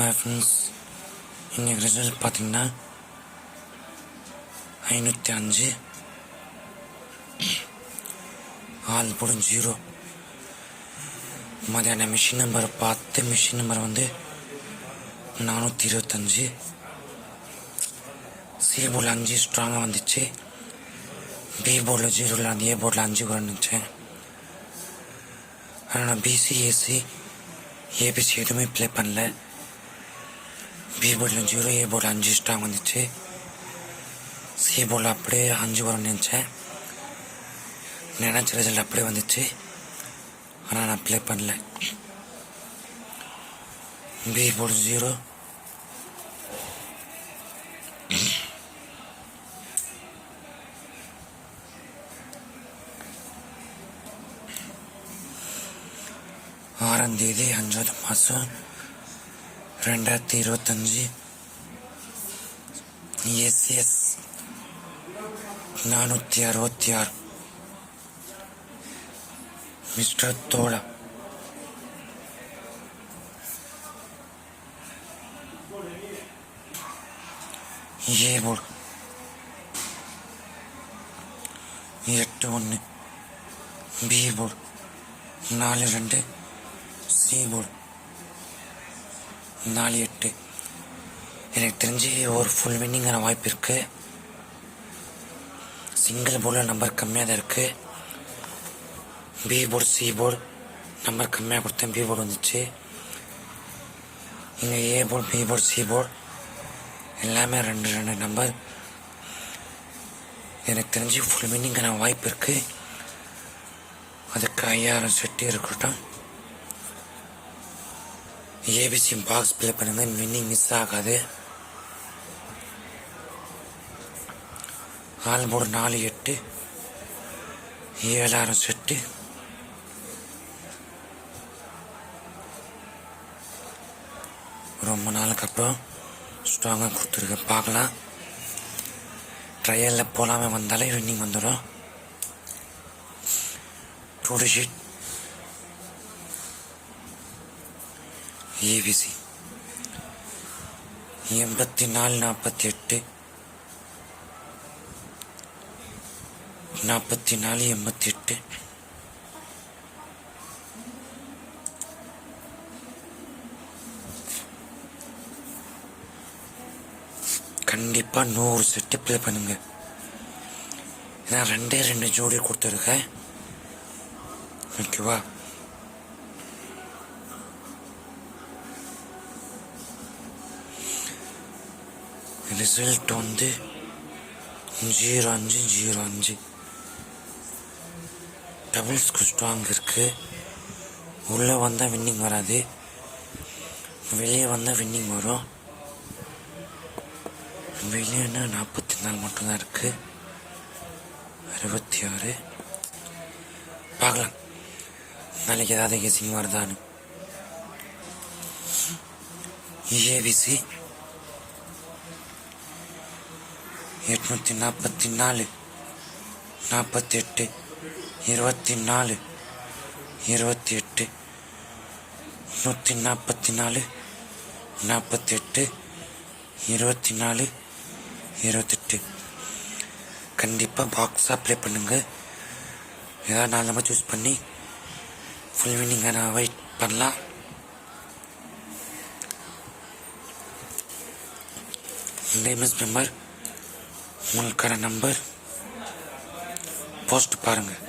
Hi friends இன்றைக்கி result பார்த்தீங்கன்னா ஐநூற்றி அஞ்சு ஆள் போடும் ஜீரோ மதியான மிஷின் நம்பர் பார்த்து மிஷின் நம்பர் வந்து நானூற்றி இருபத்தஞ்சி சி போர்டில் அஞ்சு ஸ்ட்ராங்காக வந்துச்சு பி போர்டில் ஜீரோவில் அந்த ஏ போர்டில் அஞ்சு கூட இருந்துச்சேன் ஆனால் நான் பிசி ஏசி ஏபிசி எதுவுமே ப்ளே பண்ணல பி போர்டில் ஜீரோ ஏ போர்டில் அஞ்சு ஸ்ட்ராங் வந்துச்சு சி போர்டில் அப்படியே அஞ்சு வரும் நினச்சேன் நினச்ச ரிசல்ட் அப்படியே வந்துச்சு ஆனால் நான் ப்ளே பண்ணல பி போர்டு ஜீரோ ஆறாம் தேதி அஞ்சாவது மாதம் ரெண்டாயிரத்தி இருபத்தஞ்சி எஸ்எஸ் நானூற்றி அறுபத்தி ஆறு மிஸ்டர் தோழா ஏ போர்டு எட்டு ஒன்று பி போர்டு நாலு ரெண்டு சி போர்டு நாலு எட்டு. எனக்கு தெரிஞ்சு ஒரு ஃபுல் வின்னிங்கான வாய்ப்பு இருக்கு. சிங்கிள் போர்டில் நம்பர் கம்மியாக தான் இருக்கு. B board C board number கம்மியாக கொடுத்தேன் பி போர்டு வந்துச்சு. இங்கே A board B board C board எல்லாமே ரெண்டு ரெண்டு நம்பர் எனக்கு தெரிஞ்சு ஃபுல் வின்னிங்கான வாய்ப்பு இருக்கு. அதுக்கு ஐயாயிரம் செட்டு இருக்கட்டும். ஏபிசி பாக்ஸ் ப்ளே பண்ணுங்க வின்னிங் மிஸ் ஆகாது. ஆல் போர்டு நாலு எட்டு. ஏழாயிரம் செட்டு ரொம்ப நாளுக்கு அப்புறம் ஸ்ட்ராங்காக கொடுத்துருக்கு பார்க்கலாம். ட்ரையலில் போகலாமே வந்தாலே வின்னிங் வந்துடும் டூ ஷீட் ஏவிசி. எண்பத்தி நாலு நாற்பத்தி எட்டு நாற்பத்தி நாலு எண்பத்தி எட்டு கண்டிப்பாக நூறு செட்டு ப்ளே பண்ணுங்க. நான் ரெண்டே ரெண்டு ஜோடி கொடுத்துருக்கேன். ஓகேவா? ரிசல்ட் வந்து ஜீரோ அஞ்சு ஜீரோ அஞ்சு டபுள்ஸ்க்கு ஸ்ட்ராங் இருக்கு. உள்ளே வந்தால் வின்னிங் வராது. வெளியே வந்தால் வின்னிங் வரும். வெளியேன்னா நாற்பத்தி நாலு மட்டும்தான் இருக்கு. அறுபத்தி ஆறு பார்க்கலாம். நாளைக்கு ஏதாவது கெசிங் வருதான்னு. ஏபிசி எட்நூத்தி நாற்பத்தி நாலு நாற்பத்தி எட்டு இருபத்தி நாலு இருபத்தி எட்டு நூற்றி நாற்பத்தி நாலு நாற்பத்தி எட்டு இருபத்தி நாலு இருபத்தெட்டு. கண்டிப்பாக பாக்ஸாக ப்ளே பண்ணுங்கள் ஏதாவது நாலு நம்பர் சூஸ் பண்ணி ஃபுல் வின்னிங்கை நான் வெயிட் பண்ணலாம். டேமஸ் மெம்பர் உங்களுக்கான நம்பர் போஸ்ட் பாருங்கள்